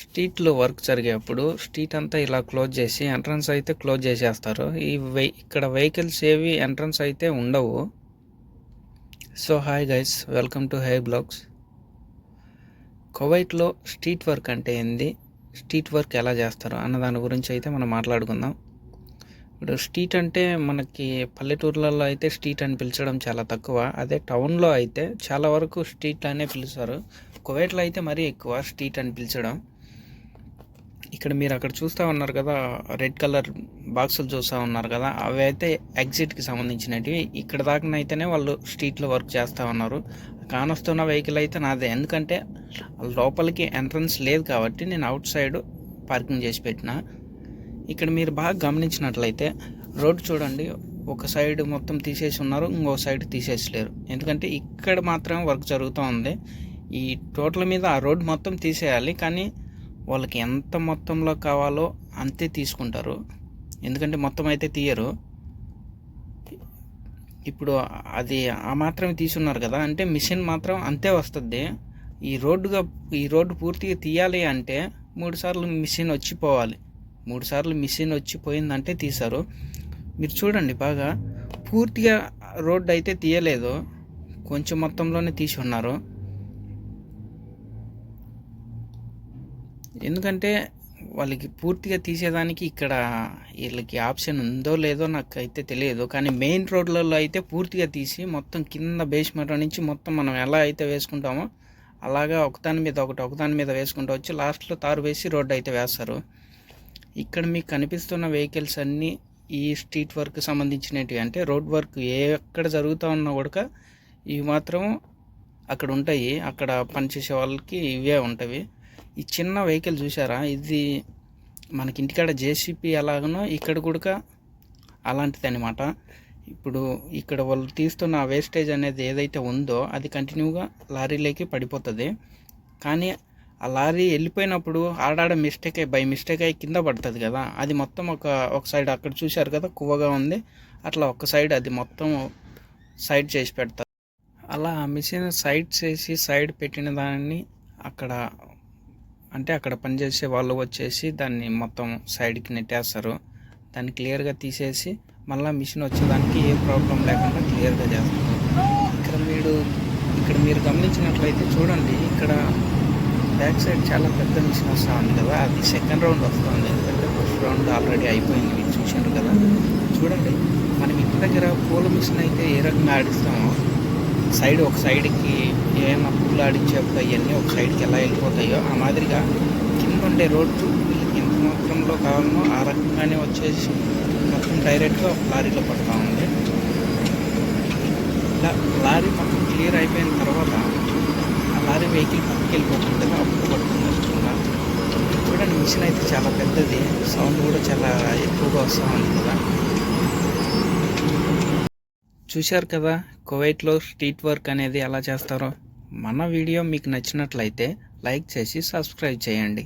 స్ట్రీట్లో work జరిగేప్పుడు street అంతా ఇలా క్లోజ్ చేసి ఎంట్రన్స్ అయితే క్లోజ్ చేసేస్తారు. ఈ వె ఇక్కడ వెహికల్స్ ఏవి ఎంట్రన్స్ అయితే ఉండవు. So hi guys welcome to high vlogs. కువైట్లో స్ట్రీట్ వర్క్ అంటే ఏంది? స్ట్రీట్ వర్క్ ఎలా చేస్తారు అన్న దాని గురించి అయితే మనం మాట్లాడుకుందాం. ఇప్పుడు స్ట్రీట్ అంటే మనకి పల్లెటూర్లలో అయితే స్ట్రీట్ అని పిలిచడం చాలా తక్కువ. అదే టౌన్లో అయితే చాలా వరకు స్ట్రీట్ అనే పిలుస్తారు. కువైట్లో అయితే మరీ ఎక్కువ స్ట్రీట్ అని పిలిచడం. ఇక్కడ మీరు అక్కడ చూస్తూ ఉన్నారు కదా రెడ్ కలర్ బాక్సులు చూస్తూ ఉన్నారు కదా అవి అయితే ఎగ్జిట్కి సంబంధించినవి ఇక్కడ దాకానైతేనే వాళ్ళు స్ట్రీట్లో వర్క్ చేస్తూ ఉన్నారు. కానొస్తున్న వెహికల్ అయితే నాదే. ఎందుకంటే లోపలికి ఎంట్రన్స్ లేదు కాబట్టి నేను అవుట్ సైడ్ పార్కింగ్ చేసి పెట్టిన. ఇక్కడ మీరు బాగా గమనించినట్లయితే రోడ్ చూడండి ఒక సైడ్ మొత్తం తీసేసి ఉన్నారు ఇంకో సైడ్ తీసేసలేరు. ఎందుకంటే ఇక్కడ మాత్రమే వర్క్ జరుగుతూ ఉంది. ఈ టోటల్ మీద ఆ రోడ్ మొత్తం తీసేయాలి కానీ వాళ్ళకి ఎంత మొత్తంలో కావాలో అంతే తీసుకుంటారు. ఎందుకంటే మొత్తం అయితే తీయరు. ఇప్పుడు అది ఆ మాత్రమే తీసున్నారు కదా అంటే మిషన్ మాత్రం అంతే వస్తుంది. ఈ రోడ్డుగా ఈ రోడ్డు పూర్తిగా తీయాలి అంటే మూడు సార్లు మిషన్ వచ్చిపోవాలి. మూడు సార్లు మిషన్ వచ్చిపోయిందంటే తీశారు. మీరు చూడండి బాగా పూర్తిగా రోడ్డు అయితే తీయలేదు. కొంచెం మొత్తంలోనే తీసి ఉన్నారు. ఎందుకంటే వాళ్ళకి పూర్తిగా తీసేదానికి ఇక్కడ వీళ్ళకి ఆప్షన్ ఉందో లేదో నాకు అయితే తెలియదు. కానీ మెయిన్ రోడ్లలో అయితే పూర్తిగా తీసి మొత్తం కింద బేస్మెంట్ నుంచి మొత్తం మనం ఎలా అయితే వేసుకుంటామో అలాగా ఒకదాని మీద ఒకటి ఒకదాని మీద వేసుకుంటూ వచ్చి లాస్ట్లో తారు వేసి రోడ్డు అయితే వేస్తారు. ఇక్కడ మీకు కనిపిస్తున్న వెహికల్స్ అన్నీ ఈ స్ట్రీట్ వర్క్ సంబంధించినవి అంటే రోడ్ వర్క్ ఏ ఎక్కడ జరుగుతూ ఉన్నా కూడా ఇవి మాత్రం అక్కడ ఉంటాయి. అక్కడ పనిచేసే వాళ్ళకి ఇవే ఉంటాయి ఈ చిన్న వెహికల్ చూసారా ఇది మనకి ఇంటికాడ జేసీపీ ఎలాగనో ఇక్కడ కూడా అలాంటిది అనమాట ఇప్పుడు ఇక్కడ వాళ్ళు తీస్తున్న వేస్టేజ్ అనేది ఏదైతే ఉందో అది కంటిన్యూగా లారీలోకి పడిపోతుంది. కానీ ఆ లారీ వెళ్ళిపోయినప్పుడు ఆడాడ మిస్టేక్ అయ్యి బై మిస్టేక్ అయ్యి కింద పడుతుంది కదా. అది మొత్తం ఒక ఒక సైడ్ అక్కడ చూశారు కదా కువ్వగా ఉంది. అట్లా ఒక సైడ్ అది మొత్తం సైడ్ చేసి పెడతారు. అలా మిషన్ సైడ్ చేసి సైడ్ పెట్టిన దాన్ని అక్కడ అంటే అక్కడ పనిచేసే వాళ్ళు వచ్చేసి దాన్ని మొత్తం సైడ్కి నెట్టేస్తారు. దాన్ని క్లియర్గా తీసేసి మళ్ళీ మిషన్ వచ్చేదానికి ఏ ప్రాబ్లం లేకుండా క్లియర్గా చేస్తారు. ఇక్కడ మీరు ఇక్కడ మీరు గమనించినట్లయితే చూడండి ఇక్కడ బ్యాక్ సైడ్ చాలా పెద్ద మిషన్ వస్తూ ఉంది కదా అది సెకండ్ రౌండ్ వస్తుంది. ఎందుకంటే ఫస్ట్ రౌండ్ ఆల్రెడీ అయిపోయింది మీరు చూసారు కదా. చూడండి మనం ఇంటి దగ్గర పూల మిషన్ అయితే ఏ రకంగా ఆడిస్తామో సైడ్ ఒక సైడ్కి ఏమైనా పూలు ఆడించేప్పుడు అవన్నీ ఒక సైడ్కి ఎలా వెళ్ళిపోతాయో ఆ మాదిరిగా కింద ఉండే రోడ్డు వీళ్ళకి ఎంత మాత్రంలో కావాలనో ఆ రకంగానే వచ్చేసి మొత్తం డైరెక్ట్గా లారీలో పడుతూ ఉంది. ఇలా లారీ మొత్తం క్లియర్ అయిపోయిన తర్వాత ఆ లారీ వెహికల్ పక్కకి వెళ్ళిపోతుంది అప్పుడు పడుతుంది చూడండి మిషన్ అయితే చాలా పెద్దది. సౌండ్ కూడా చాలా ఎక్కువగా వస్తూ ఉంది కదా. చూశారు కదా కువైట్లో స్ట్రీట్ వర్క్ అనేది ఎలా చేస్తారో. మన వీడియో మీకు నచ్చినట్లయితే లైక్ చేసి సబ్స్క్రైబ్ చేయండి.